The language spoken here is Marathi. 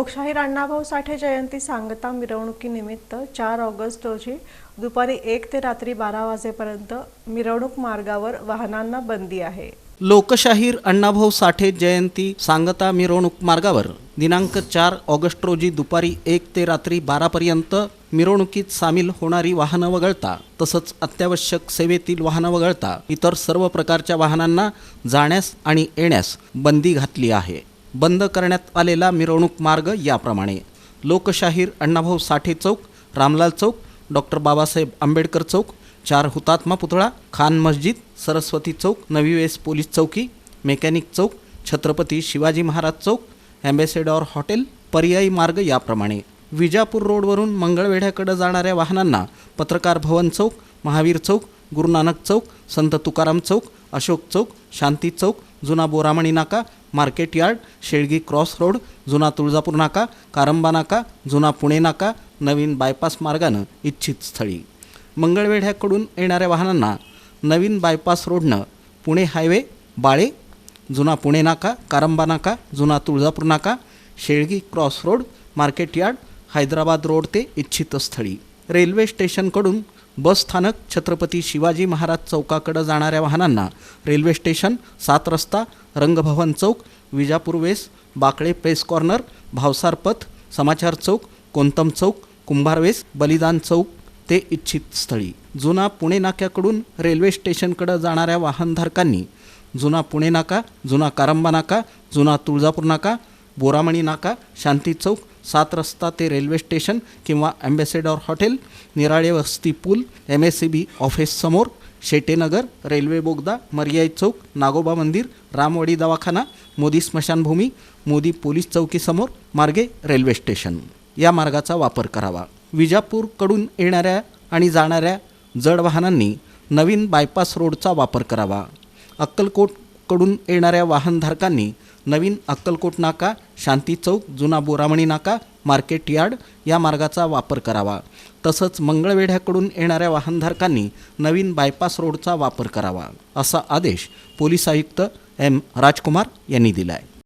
लोकशाहीर अण्णाभाऊ साठे जयंती सांगता मिरवणुकीनिमित्त चार ऑगस्ट रोजी दुपारी एक ते रात्री बारा वाजेपर्यंत मिरवणूक मार्गावर वाहनांना बंदी आहे. लोकशाहीर अण्णाभाऊ साठे जयंती सांगता मिरवणूक मार्गावर दिनांक चार ऑगस्ट रोजी दुपारी एक ते रात्री बारापर्यंत मिरवणुकीत सामील होणारी वाहनं वगळता तसंच अत्यावश्यक सेवेतील वाहनं वगळता इतर सर्व प्रकारच्या वाहनांना जाण्यास आणि येण्यास बंदी घातली आहे. बंद करण्यात आलेला मिरवणूक मार्ग याप्रमाणे. लोकशाहीर अण्णाभाऊ साठे चौक रामलाल चौक डॉक्टर बाबासाहेब आंबेडकर चौक चार हुतात्मा पुतळा खान मस्जिद सरस्वती चौक नवी वेस पोलीस चौकी मेकॅनिक चौक छत्रपती शिवाजी महाराज चौक ॲम्बेसेडॉर हॉटेल पर्यायी मार्ग याप्रमाणे. विजापूर रोडवरून मंगळवेढ्याकडे जाणाऱ्या वाहनांना पत्रकार भवन चौक महावीर चौक गुरुनानक चौक संत तुकाराम चौक अशोक चौक शांती चौक जुना बोरामणी नाका market yard Shelgi cross road जुना तुळजापूर नाका कारंबा नाका जुना पुणे नाका नवीन बायपास मार्गानं इच्छित स्थळी. मंगळवेढ्याकडून येणाऱ्या वाहनांना नवीन बायपास रोडनं पुणे हायवे बाळे जुना पुणे नाका कारंबा नाका जुना तुळजापूर नाका Shelgi cross road market yard Hyderabad road ते इच्छित स्थळी. रेल्वे स्टेशनकडून बस स्थानक छत्रपती शिवाजी महाराज चौकाकडे जाणाऱ्या वाहनांना रेल्वे स्टेशन सात रस्ता रंगभवन चौक विजापूरवेस बाकळे प्रेस कॉर्नर भावसार पथ समाचार चौक कोंतम चौक कुंभारवेस बलिदान चौक ते इच्छित स्थळी. जुना पुणे नाक्याकडून रेल्वे स्टेशनकडे जाणाऱ्या वाहनधारकांनी जुना पुणे नाका जुना कारंबा नाका जुना तुळजापूर नाका बोरामणी नाका शांती चौक सात रस्ता ते रेल्वे स्टेशन किंवा ॲम्बेसेडॉर हॉटेल निराळे वस्ती पूल एम एस सी बी ऑफिससमोर शेटेनगर रेल्वे बोगदा मर्याई चौक नागोबा मंदिर रामवाडी दवाखाना मोदी स्मशानभूमी मोदी पोलीस चौकीसमोर मार्गे रेल्वे स्टेशन. या मार्गाचा वापर करावा. विजापूरकडून येणाऱ्या आणि जाणाऱ्या जड वाहनांनी नवीन बायपास रोडचा वापर करावा. अक्कलकोट कडून येणाऱ्या वाहनधारकांनी नवीन अक्कलकोट नाका शांती चौक जुना बोरामणी नाका मार्केट यार्ड या मार्गाचा वापर करावा. तसंच मंगळवेढ्याकडून येणाऱ्या वाहनधारकांनी नवीन बायपास रोडचा वापर करावा असा आदेश पोलीस आयुक्त एम राजकुमार यांनी दिला आहे